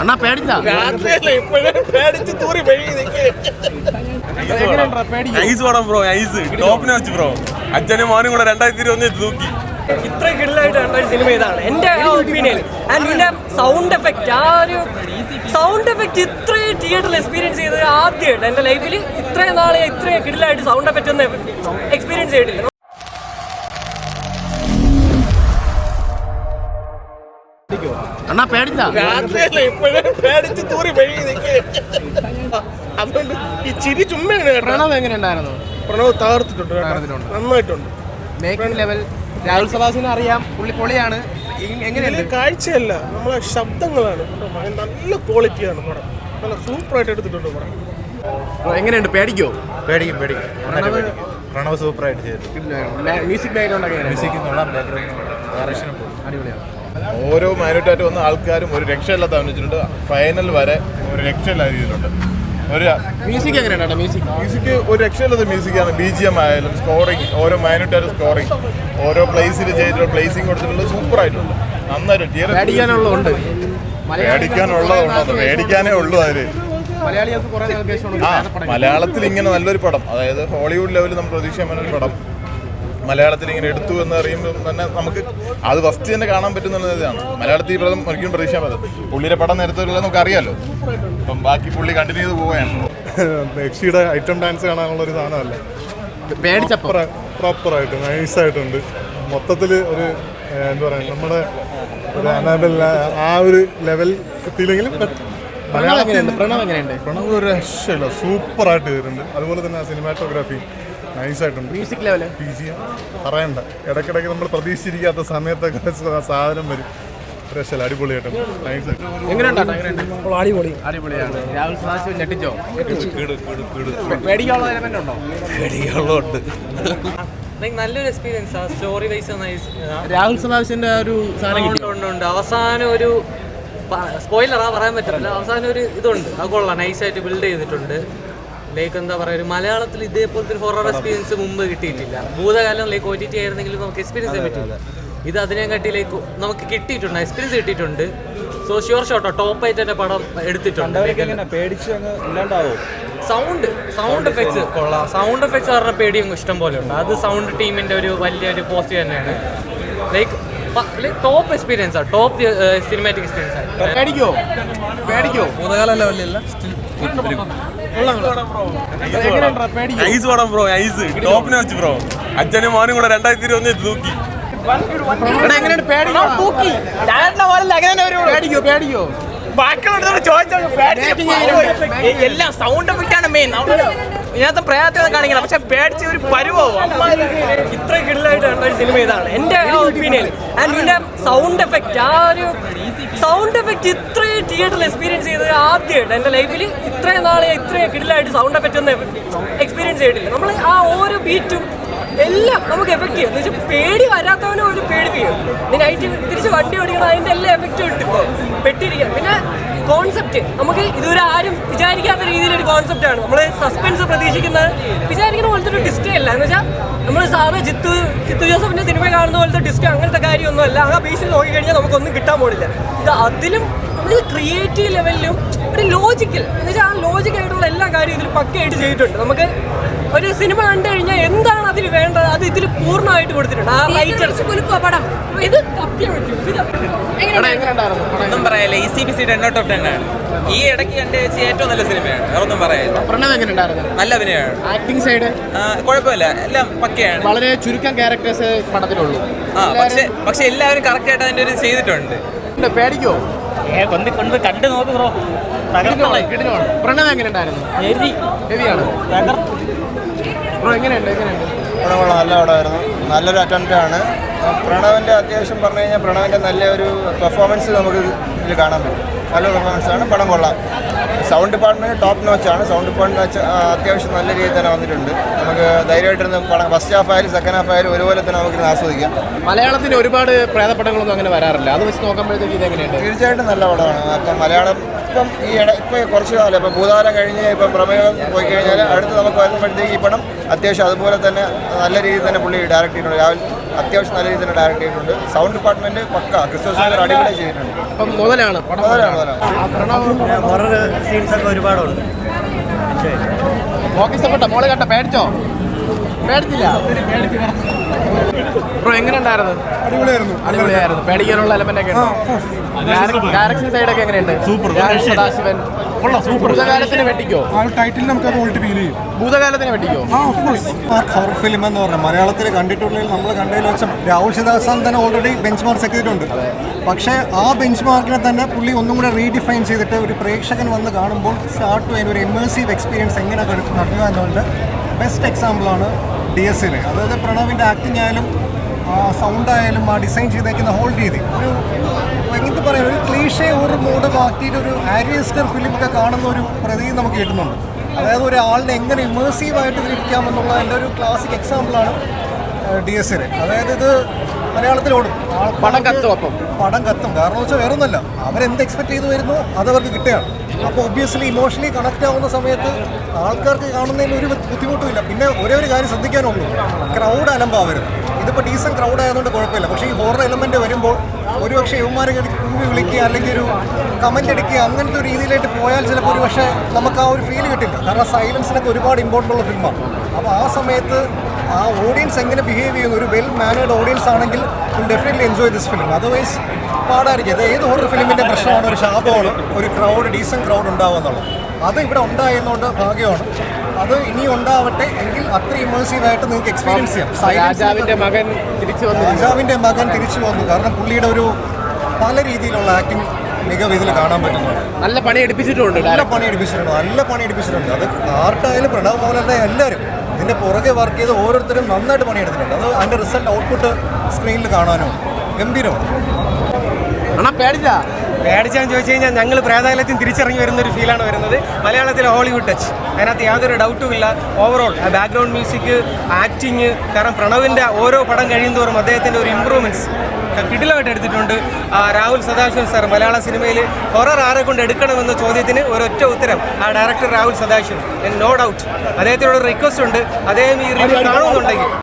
അണ്ണാ പേടിച്ചാ? ഐസ് വേണം bro ice. ടോപ്പിനെ വെച്ച് ബ്രോ. അച്ഛനും മോനും കൂടെ രണ്ടായിരത്തി ഇരുപത്തി തൂക്കി. ഇത്ര കിടിലായിട്ട് കണ്ട ഒരു സിനിമ ഇതാണ്. എന്റെ ഒപ്പീനിയൻ ആൻഡ് ഇതിന്റെ സൗണ്ട് എഫക്റ്റ് ആ ഒരു സൗണ്ട് എഫക്റ്റ് ഇത്രയും തിയേറ്ററിൽ എക്സ്പീരിയൻസ് ചെയ്തത് ആദ്യമായിട്ട് എന്റെ ലൈഫിൽ ഇത്രയും നാളെ ഇത്രയും കിടിലായിട്ട് സൗണ്ട് എഫക്റ്റ് ഒന്നും എക്സ്പീരിയൻസ് ചെയ്തിട്ടില്ല. അണ്ണാ പേടിച്ചാ രാത്രിയല്ലേ ഇപ്പോഴേ പേടിച്ച് തൂറി നിൽക്കുക അതുകൊണ്ട് ഈ ചിരി ചുമ്മയാണ് പ്രണവ് എങ്ങനെയുണ്ടായിരുന്നു? പ്രണവ് തകർത്തിട്ടുണ്ട് കേട്ടോ. നന്നായിട്ടുണ്ട്. മേക്കിംഗ് ലെവൽ രാഹുൽ സദാസിനെ അറിയാം. പുള്ളി പൊളിയാണ്. എങ്- എങ്ങനെയുണ്ട്? കാഴ്ചയല്ല. നമ്മളെ ശബ്ദങ്ങളാണ്. നല്ല ക്വാളിറ്റിയാണ് പടം. നല്ല സൂപ്പറായിട്ട് എടുത്തിട്ടുണ്ട് പടം. എങ്ങനെയുണ്ട്? പേടിക്കോ? പേടിക്കും പേടിക്കും. പ്രണവ് സൂപ്പറായിട്ട് ചെയ്തു മ്യൂസിക് ബാക്ക്ഗ്രൗണ്ട്? മ്യൂസിക് ഡയറക്ഷനും അടിപൊളിയാണ്. ഓരോ മൈനൂട്ടായിട്ട് വന്ന ആൾക്കാരും ഒരു രക്ഷയില്ലാത്ത അഭിനയിച്ചിട്ടുണ്ട് ഫൈനൽ വരെ ഒരു രക്ഷയില്ലാത്ത രീതിയിലുണ്ട്. ഒരു മ്യൂസിക് എങ്ങനെയുണ്ട് മ്യൂസിക് മ്യൂസിക് ഒരു രക്ഷയില്ലാത്ത മ്യൂസിക്കാണ് ബി ജി എം ആയാലും സ്കോറിങ് ഓരോ മൈനൂട്ടായിട്ട് സ്കോറിങ് ഓരോ പ്ലേസിൽ ചെയ്തിട്ടുള്ള പ്ലേസിങ് കൊടുത്തിട്ടുള്ള സൂപ്പറായിട്ടുണ്ട്. നന്നായിട്ട് തീരെ പേടിക്കാനുള്ളതുണ്ട്. പേടിക്കാനുള്ളതുണ്ടോ. പേടിക്കാനേ ഉള്ളൂ ആ മലയാളത്തിൽ ഇങ്ങനെ നല്ലൊരു പടം. അതായത് ഹോളിവുഡ് ലെവലിൽ നമ്മൾ പ്രതീക്ഷിക്കാൻ പറ്റുന്ന ഒരു പടം. മലയാളത്തിൽ ഇങ്ങനെ എടുത്തു എന്ന് അറിയുമ്പോൾ തന്നെ നമുക്ക് അത് ഫസ്റ്റ് തന്നെ കാണാൻ പറ്റുന്ന ഇതാണ്. മലയാളത്തിൽ ഈ പടം ഒരിക്കലും പ്രതീക്ഷിക്കാൻ പറ്റും പുള്ളിയുടെ പടം നേരത്തെ നമുക്ക് അറിയാമല്ലോ അപ്പം ബാക്കി പുള്ളി കണ്ടിന്യൂ ചെയ്ത് പോവുകയാണ്. യക്ഷിയുടെ ഐറ്റം ഡാൻസ് കാണാനുള്ള ഒരു സാധനമല്ല. പേടിച്ചപ്പോ? പ്രോപ്പറായിട്ട് നൈസായിട്ടുണ്ട് മൊത്തത്തിൽ ഒരു എന്താ പറയുക നമ്മുടെ ഒരു അനാബൽ ആ ഒരു ലെവൽ എത്തിയില്ലെങ്കിലും പ്രണവ് എങ്ങനെയുണ്ട്? പ്രണവ് എങ്ങനെയുണ്ട്? പ്രണവ് ഒരു രക്ഷയില്ല. സൂപ്പറായിട്ട് വരുന്നുണ്ട് അതുപോലെ തന്നെ ആ സിനിമാറ്റോഗ്രാഫി നൈസായിട്ടുണ്ട് മ്യൂസിക് ലെവൽ പി സി പറയണ്ട. ഇടയ്ക്കിടയ്ക്ക് നമ്മൾ പ്രതീക്ഷിച്ചിരിക്കാത്ത സമയത്തൊക്കെ സാധനം വരും. എങ്ങനെയുണ്ടാ എങ്ങനെയുണ്ട്? അടിപൊളി. അടിപൊളിയാണ്. രാഹുൽ സദാശിവൻ ഞെട്ടിച്ചോ? പേടിക്കാനുള്ള എലമെന്റ് ഉണ്ടോ? നല്ലൊരു എക്സ്പീരിയൻസ് ആ. സ്റ്റോറി വൈസ് രാഹുൽ സദാശിവന്റെ ഒരു സാധനം അവസാനം ഒരു സ്പോയിലറാ പറയാൻ പറ്റില്ല. അവസാനം ഒരു ഇതുണ്ട്. അത് കൊള്ളാം. നൈസായിട്ട് ബിൽഡ് ചെയ്തിട്ടുണ്ട്. ലൈക്ക് എന്താ പറയുക ഒരു മലയാളത്തിൽ ഇതേപോലത്തെ ഒരു ഹൊറർ എക്സ്പീരിയൻസ് മുമ്പ് കിട്ടിയിട്ടില്ല. Bhoothakaalam like O T T ആയിരുന്നെങ്കിലും നമുക്ക് എക്സ്പീരിയൻസ് ചെയ്യാൻ പറ്റില്ല ഇത് അതിനെ കാട്ടി ലൈക്ക് നമുക്ക് കിട്ടിയിട്ടുണ്ട് എക്സ്പീരിയൻസ് കിട്ടിയിട്ടുണ്ട്. സോ ഷുവർ ഷോട്ടോ ടോപ്പ് ആയിട്ട് തന്നെ പടം എടുത്തിട്ടുണ്ട്. സൗണ്ട് സൗണ്ട് എഫക്ട്സ് കൊള്ളാം. സൗണ്ട് എഫക്ട്സ് പറഞ്ഞ പേടിയും ഇഷ്ടം പോലെ ഉണ്ട്. അത് സൗണ്ട് ടീമിന്റെ ഒരു വലിയൊരു പോസിറ്റീവ് തന്നെയാണ്. ലൈക്ക് ടോപ്പ് എക്സ്പീരിയൻസ് ആണ് ടോപ്പ് സിനിമാറ്റിക് എക്സ്പീരിയൻസ് ആണ് പേടിക്കോ? പേടിക്കോ? ഭൂതകാല ലെവലിലല്ല എങ്ങനെയുണ്ടാ പേടിക്കോ ഐസ് വേണം ബ്രോ ഐസ്. ടോപ്പിനെ വെച്ച് ബ്രോ. അച്ഛനും മോനും കൂടെ രണ്ടായിരത്തി ഇരുപത്തി തൂക്കി. എടാ, എങ്ങനെയുണ്ട്? പേടിക്കോ? പേടിക്കോ? എല്ലാം സൗണ്ട് എഫക്റ്റ് ആണ് മെയിൻ ഇതിനകത്ത് പ്രയാസം കാണിക്കണം പക്ഷെ പേടിച്ച് ഒരു പരുവോ? ഇത്ര കിടിലായിട്ട് കണ്ട ഒരു സിനിമ ഇതാണ്. എന്റെ ഒപ്പീനിയൻ ആൻഡ് ഇതിന്റെ സൗണ്ട് എഫക്റ്റ് ആ ഒരു സൗണ്ട് എഫക്റ്റ് ഇത്രയും തിയേറ്ററിൽ എക്സ്പീരിയൻസ് ചെയ്തത് ആദ്യമായിട്ട് എന്റെ ലൈഫിൽ ഇത്രയും നാളെ ഇത്രയും കിടിലായിട്ട് സൗണ്ട് എഫക്റ്റ് ഒന്നും എക്സ്പീരിയൻസ് ചെയ്തിട്ടില്ല. നമ്മൾ ആ ഓരോ ബീറ്റും എല്ലാം നമുക്ക് എഫക്റ്റ് ചെയ്യും. എന്ന് വെച്ചാൽ പേടി വരാത്തവനും ഒരു പേടിപ്പിക്കും നീ നൈറ്റ് തിരിച്ച് വണ്ടി ഓടിക്കണം അതിന്റെ എല്ലാ എഫക്റ്റും ഉണ്ട് ഇപ്പോൾ പെട്ടിരിക്കുക പിന്നെ കോൺസെപ്റ്റ് നമുക്ക് ഇതുവരെ ആരും വിചാരിക്കാത്ത രീതിയിലൊരു കോൺസെപ്റ്റ് ആണ്. നമ്മൾ സസ്പെൻസ് പ്രതീക്ഷിക്കുന്ന വിചാരിക്കുന്ന പോലത്തെ ഒരു ഡിസ്റ്റേ അല്ല. എന്ന് വെച്ചാൽ നമ്മൾ സാറ് ജിത്തു ജിത്തു ജോസഫിന്റെ സിനിമ കാണുന്ന പോലത്തെ ഡിസ്റ്റേ അങ്ങനത്തെ കാര്യമൊന്നും അല്ല ആ ബേസിൽ നോക്കിക്കഴിഞ്ഞാൽ നമുക്കൊന്നും കിട്ടാൻ പോടില്ല ഇത് അതിലും ക്രിയേറ്റീവ് ലെവലിലും ഒരു ലോജിക്കൽ എന്ന് വെച്ചാൽ ആ ലോജിക്കായിട്ടുള്ള എല്ലാ കാര്യവും ഇതിൽ പക്കയായിട്ട് ചെയ്തിട്ടുണ്ട്. നമുക്ക് ഒരു സിനിമ കണ്ടു കഴിഞ്ഞാൽ എന്താണ് അതിൽ വേണ്ടത്? അത് ഇതിൽ പൂർണമായിട്ട് കൊടുത്തിട്ടുണ്ട്. ആ റൈറ്റേഴ്സ് പടം. ഇത് ഒന്നും പറയാല്ല ഈ C B C ten out of ten ആണ്. ഈ ഇടയ്ക്ക് കണ്ട് വെച്ച് ഏറ്റവും നല്ല സിനിമയാണ് അതൊന്നും ഒന്നും പറയാനില്ല. പ്രണവ് എങ്ങനെയുണ്ടായിരുന്നു? നല്ല അഭിനയമാണ്. ആക്ടിംഗ് സൈഡ് കുഴപ്പമില്ല. എല്ലാം പക്കയാണ്. വളരെ ചുരുക്കം ക്യാരക്ടേഴ്സ് പടത്തിലുള്ളൂ. ആ പക്ഷെ പക്ഷെ എല്ലാവരും കറക്റ്റ് ആയിട്ട് അതിന്റെ ഒരു ചെയ്തിട്ടുണ്ട്. ഉണ്ട്, പേടിക്കോ കൊണ്ട് കൊണ്ട് കണ്ടു നോക്ക് ബ്രോ. പ്രണവ് എങ്ങനെയുണ്ടായിരുന്നു? ഹെവിയാണ് ബ്രോ എങ്ങനെയുണ്ട് എങ്ങനെയുണ്ട്? നല്ല പടമായിരുന്നു. നല്ലൊരു അറ്റംപ്റ്റ് ആണ്. പ്രണവിന്റെ അത്യാവശ്യം പറഞ്ഞു കഴിഞ്ഞാൽ പ്രണവിന്റെ നല്ലൊരു പെർഫോമൻസ് നമുക്ക് ഇതിൽ കാണാൻ പറ്റും. നല്ല പെർഫോമൻസ് ആണ്. പടം കൊള്ളാം. സൗണ്ട് ഡിപ്പാർട്ട്മെന്റ് ടോപ്പ് നോച്ചാണ് സൗണ്ട് ഡിപ്പാർട്ട്മെന്റ് വെച്ച് അത്യാവശ്യം നല്ല രീതിയിൽ തന്നെ വന്നിട്ടുണ്ട്. നമുക്ക് ധൈര്യമായിട്ടിരുന്ന് പടം ഫസ്റ്റ് ഹാഫ് ആയാലും സെക്കൻഡ് ഹാഫ് ആയാലും ഒരുപോലെ തന്നെ നമുക്ക് ആസ്വദിക്കാം. മലയാളത്തിന് ഒരുപാട് പ്രേതപ്പടങ്ങളൊന്നും അങ്ങനെ വരാറില്ല. അത് വെച്ച് നോക്കുമ്പോഴത്തേക്ക് ഇത് എങ്ങനെയുണ്ട് തീർച്ചയായിട്ടും നല്ല പടമാണ്. അപ്പം മലയാളം ഇപ്പം ഈ ഇട ഇപ്പം കുറച്ച് കാലം ഇപ്പം ഭൂതാലം കഴിഞ്ഞ് ഇപ്പം പ്രമേയം പോയി കഴിഞ്ഞാൽ അടുത്ത് നമുക്ക് വരുമ്പോഴത്തേക്ക് ഈ പടം അത്യാവശ്യം അതുപോലെ തന്നെ നല്ല രീതിയിൽ തന്നെ പുള്ളി ഡയറക്റ്റ് ചെയ്തിട്ടുണ്ട്. രാവിലെ അത്യാവശ്യം നല്ല രീതിയിൽ തന്നെ ഡയറക്റ്റ് ചെയ്തിട്ടുണ്ട്. സൗണ്ട് ഡിപ്പാർട്ട്മെന്റ് പക്ക ക്രിസ്മസ് അടിപൊളി ചെയ്തിട്ടുണ്ട്. അപ്പം മുതലാണ്. പടം മുതലാണ് മുതലാണ്. ഹൊറർ സീൻസ് ഒക്കെ ഒരുപാടുണ്ട്. മോക്ക് ഇഷ്ടപ്പെട്ട? മോളെ കണ്ട പേടിച്ചോ? പേടിച്ചില്ല? ബ്രോ എങ്ങനെ ഉണ്ടായിരുന്നു? അടിപൊളിയായിരുന്നു. അടിപൊളിയായിരുന്നു. പേടിക്കാനുള്ള എലമെന്റ് ഒക്കെ ഡയറക്ഷൻ സൈഡ് ഒക്കെ എങ്ങനെയുണ്ട്? സൂപ്പർ സദാശിവൻ. ഭൂതകാലത്തിന് വെട്ടിക്കോ? ആ ടൈറ്റിൽ നമുക്ക് അത് ക്വാളിറ്റി ഫീൽ ചെയ്യും. ഭൂതകാലത്തിന് വെട്ടിക്കോ? ആ ഓഫ് കോഴ്സ് ഹൊറർ ഫിലിം എന്ന് പറഞ്ഞാൽ മലയാളത്തിൽ കണ്ടിട്ടുള്ളതിൽ നമ്മൾ കണ്ടതിൽ വെച്ചാൽ രാഹുൽ ശിദാസാൻ തന്നെ ഓൾറെഡി ബെഞ്ച് മാർക്ക് സെറ്റ് ചെയ്തിട്ടുണ്ട് പക്ഷേ ആ ബെഞ്ച് മാർക്കിനെ തന്നെ പുള്ളി ഒന്നും കൂടെ റീഡിഫൈൻ ചെയ്തിട്ട് ഒരു പ്രേക്ഷകൻ വന്ന് കാണുമ്പോൾ സ്റ്റാർട്ട് ചെയ്യുന്ന ഒരു ഇമേഴ്സീവ് എക്സ്പീരിയൻസ് എങ്ങനെ നടക്കുക എന്നുകൊണ്ട് ബെസ്റ്റ് എക്സാമ്പിളാണ് ഡി എസ് സിയിലെ അതായത് പ്രണവിന്റെ ആക്ടിംഗ് ആയാലും സൗണ്ട് ആയാലും ആ ഡിസൈൻ ചെയ്തേക്കുന്ന ഹോൾ രീതി. ഒരു എങ്ങനത്തെ പറയാം ഒരു ക്ലീഷെ ഒരു മൂഡ് മാറ്റിയിട്ട് ഒരു ആരിയസ്റ്റർ ഫിലിം ഒക്കെ കാണുന്ന ഒരു പ്രതീതി നമുക്ക് കിട്ടുന്നുണ്ട്. അതായത് ഒരാളിനെ എങ്ങനെ ഇമേഴ്സീവായിട്ട് ഇതിൽ ഇതിലിരിക്കാമെന്നുള്ള എന്റെ ഒരു ക്ലാസിക് എക്സാമ്പിളാണ് ഡി എസ് സിന് അതായത് ഇത് മലയാളത്തിൽ ഓടും പടം കത്തും അപ്പം. പടം കത്തും. കാരണം വെച്ചാൽ വേറെ ഒന്നല്ല അവരെന്ത് എക്സ്പെക്ട് ചെയ്തു വരുന്നു അതവർക്ക് കിട്ടുകയാണ്. അപ്പോൾ ഒബ്വിയസ്ലി ഇമോഷണലി കണക്ട് ആവുന്ന സമയത്ത് ആൾക്കാർക്ക് കാണുന്നതിന് ഒരു ബുദ്ധിമുട്ടുമില്ല. പിന്നെ ഒരേ ഒരു കാര്യം ശ്രദ്ധിക്കാനുള്ളൂ. ക്രൗഡ് അലമ്പാവരുത് ഇതിപ്പോൾ ഡീസൻ ക്രൗഡ് ആയതുകൊണ്ട് കുഴപ്പമില്ല. പക്ഷേ ഈ ഹോറർ എലമെന്റ് വരുമ്പോൾ ഒരുപക്ഷെ യുവമാരെ കൂവി വിളിക്കുക അല്ലെങ്കിൽ ഒരു കമന്റ് അടിക്കുക അങ്ങനത്തെ ഒരു രീതിയിലായിട്ട് പോയാൽ ചിലപ്പോൾ ഒരു പക്ഷേ നമുക്ക് ആ ഒരു ഫീൽ കിട്ടില്ല. കാരണം സൈലൻസിനൊക്കെ ഒരുപാട് ഇമ്പോർട്ടന്റ് ഉള്ള ഫിലിമാണ് അപ്പോൾ ആ സമയത്ത് ആ ഓഡിയൻസ് എങ്ങനെ ബിഹേവ് ചെയ്യുന്നു? ഒരു വെൽ മാനേഡ് ഓഡിയൻസ് ആണെങ്കിൽ definitely enjoy this film otherwise പാടായിരിക്കും. അത് ഏത് ഹോറർ ഫിലിമിന്റെ പ്രശ്നമാണ്? ഒരു ശാപമാണ്. ഒരു ക്രൗഡ് ഡീസന്റ് ക്രൗഡ് ഉണ്ടാവുക എന്നുള്ളത്. അത് ഇവിടെ ഉണ്ടായെന്നുകൊണ്ട് ഭാഗ്യമാണ്. അത് ഇനി ഉണ്ടാവട്ടെ എങ്കിൽ അത്ര ഇമേഴ്സീവ് ആയിട്ട് നിങ്ങൾക്ക് എക്സ്പീരിയൻസ് ചെയ്യാം. രാജാവിന്റെ മകൻ തിരിച്ചു വന്നു രാജാവിന്റെ മകൻ തിരിച്ചു വന്നു. കാരണം പുള്ളിയുടെ ഒരു പല രീതിയിലുള്ള ആക്ടിങ് മികവ് ഇതിൽ കാണാൻ പറ്റുന്നുണ്ട്. നല്ല പണി എടുപ്പിച്ചിട്ടുണ്ട് നല്ല പണി എടുപ്പിച്ചിട്ടുണ്ട്. നല്ല പണി എടുപ്പിച്ചിട്ടുണ്ട്. അത് ആർട്ടായാലും പ്രണവ് മോഹൻലാലിനെ എല്ലാവരും ഇതിന്റെ പുറകെ വർക്ക് ചെയ്ത് ഓരോരുത്തരും നന്നായിട്ട് പണിയെടുത്തിട്ടുണ്ട്. അത് അതിന്റെ റിസൾട്ട് ഔട്ട്പുട്ട് സ്ക്രീനിൽ കാണാനോ. ഗംഭീരമാണ്. പേടിച്ചാ? പേടിച്ചാന്ന് ചോദിച്ചു കഴിഞ്ഞാൽ ഞങ്ങൾ പ്രേതാലയത്തിൽ തിരിച്ചിറങ്ങി വരുന്ന ഒരു ഫീലാണ് വരുന്നത്. മലയാളത്തിലെ ഹോളിവുഡ് ടച്ച് അതിനകത്ത് യാതൊരു ഡൗട്ടും ഇല്ല. ഓവറോൾ ആ ബാക്ക്ഗ്രൗണ്ട് മ്യൂസിക് ആക്ടിങ് കാരണം പ്രണവിന്റെ ഓരോ പടം കഴിയുന്തോറും അദ്ദേഹത്തിന്റെ ഒരു ഇമ്പ്രൂവ്മെന്റ്സ് കിടിലമായിട്ട് എടുത്തിട്ടുണ്ട്. രാഹുൽ സദാശിവൻ സാർ മലയാള സിനിമയിൽ ഹൊറർ ആരെ കൊണ്ട് എടുക്കണമെന്ന ചോദ്യത്തിന് ഒരൊറ്റ ഉത്തരം ആ director Rahul Sadasivan no doubt അദ്ദേഹത്തിനോട് റിക്വസ്റ്റ് ഉണ്ട്. അദ്ദേഹം ഈ റിവ്യൂ കാണുമെന്നുണ്ടെങ്കിൽ.